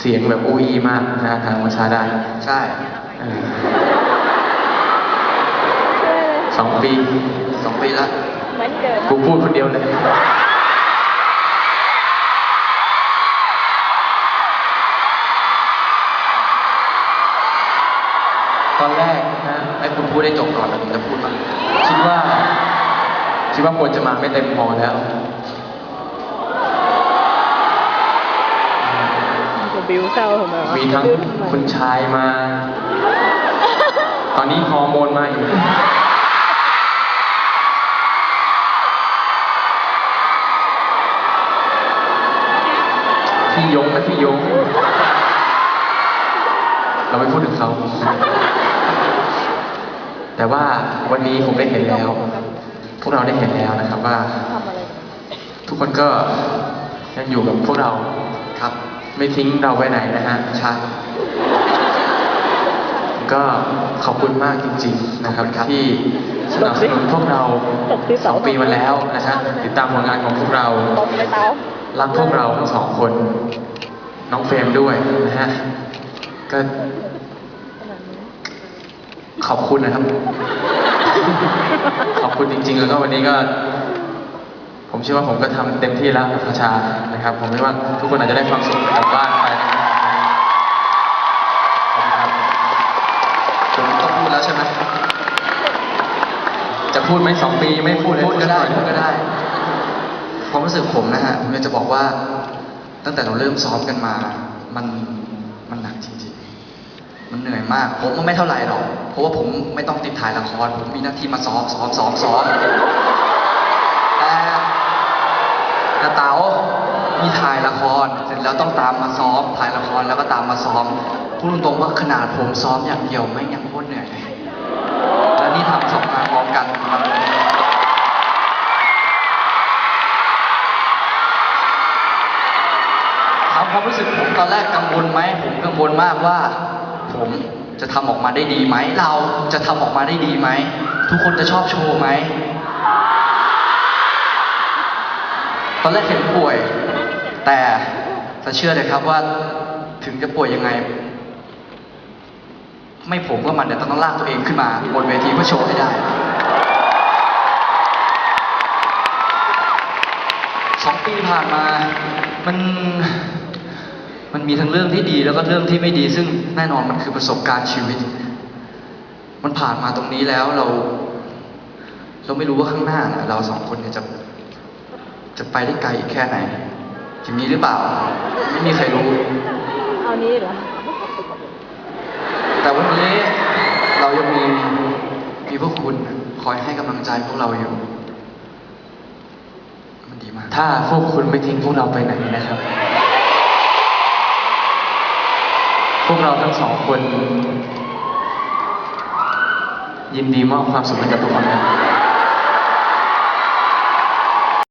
เสียงแบบอุ้ยมากนะทางวัชาได้ใช่เออสองปีสองปีละเหมือนเดิมกูพูดคนเดียวเลยตอนแรกนะให้คุณพูดได้จบก่อนแล้วผมจะพูดบ้างคิดว่า คิดว่าคนจะมาไม่เต็มพอแล้ว บิวเศร้าทำไมวะมีทั้งบิ้วทำไมคุณชายมา ตอนนี้ฮอร์โมนมาอีกพี่ยงนะพี่ยง เราไม่พูดถึงเขา แต่ว่าวันนี้ผมได้เห็นแล้ว พวกเราได้เห็นแล้วนะครับว่าทำอะไรทุกคนก็ยังอยู่กับพวกเราครับ ไม่ทิ้งเราไปไหนนะฮะใช่ก็ขอบคุณมากจริง ๆ นะครับขอบคุณครับที่สนับสนุนพวกเราตบที่สองปีมาแล้วนะฮะติดตามผลงานของพวกเราตบเลยเตารักพวกเราทั้งสองคน น้องเฟรมด้วยนะฮะก็ขอบคุณนะครับ ขอบคุณจริง ๆ แล้วก็วันนี้ก็ ผมเชื่อว่าผมก็ทำเต็มที่แล้วกับประชานะครับ ผมไม่ว่าทุกคนอาจจะได้ความสุขกลับบ้านไปนะครับผมต้องพูดแล้วใช่ไหมจะพูดไหมสองปีไม่พูดเลยพูดก็ได้พูดก็ได้ความรู้สึกผมนะฮะผมอยากจะบอกว่า ตั้งแต่เราเริ่มซ้อมกันมา มันมันหนักจริงๆ มันเหนื่อยมาก ผมว่าไม่เท่าไหร่หรอก เพราะว่าผมไม่ต้องติดถ่ายละคร ผมมีหน้าที่มาซ้อมซ้อมซ้อมซ้อม แต่แต่เต๋า มีถ่ายละคร เสร็จแล้วต้องตามมาซ้อม ถ่ายละครแล้วก็ตามมาซ้อมพูดตรงๆว่าขนาดผมซ้อมอย่างเดียวไม่ยังโคตรเหนื่อยเลยแล้วนี่ทำสองงานพร้อมกันมันถามความรู้สึกผมตอนแรกกังวลไหมผมกังวลมากว่า ผมจะทำออกมาได้ดีไหม เราจะทำออกมาได้ดีไหม ทุกคนจะชอบโชว์ไหม ตอนแรกเห็นป่วย แต่แต่เชื่อเลยครับว่าถึงจะป่วยยังไง ไม่ผมก็มันเนี่ยต้องลากตัวเองขึ้นมาบนเวทีเพื่อโชว์ให้ได้ สองปีผ่านมา มัน มันมีทั้งเรื่องที่ดีแล้วก็เรื่องที่ไม่ดี ซึ่งแน่นอนมันคือประสบการณ์ชีวิต มันผ่านมาตรงนี้แล้วเรา เราไม่รู้ว่าข้างหน้าเนี่ยเราสองคนเนี่ยจะ จะไปได้ไกลอีกแค่ไหน จะมีหรือเปล่า ไม่มีใครรู้ เอานี้เหรอ แต่วันนี้เรายังมีมีพวกคุณคอยให้กำลังใจพวกเราอยู่ มันดีมาก ถ้าพวกคุณไม่ทิ้งพวกเราไปไหนนะครับ พวกเราทั้งสองคน ยินดีมอบความสุขให้กับทุกคนครับ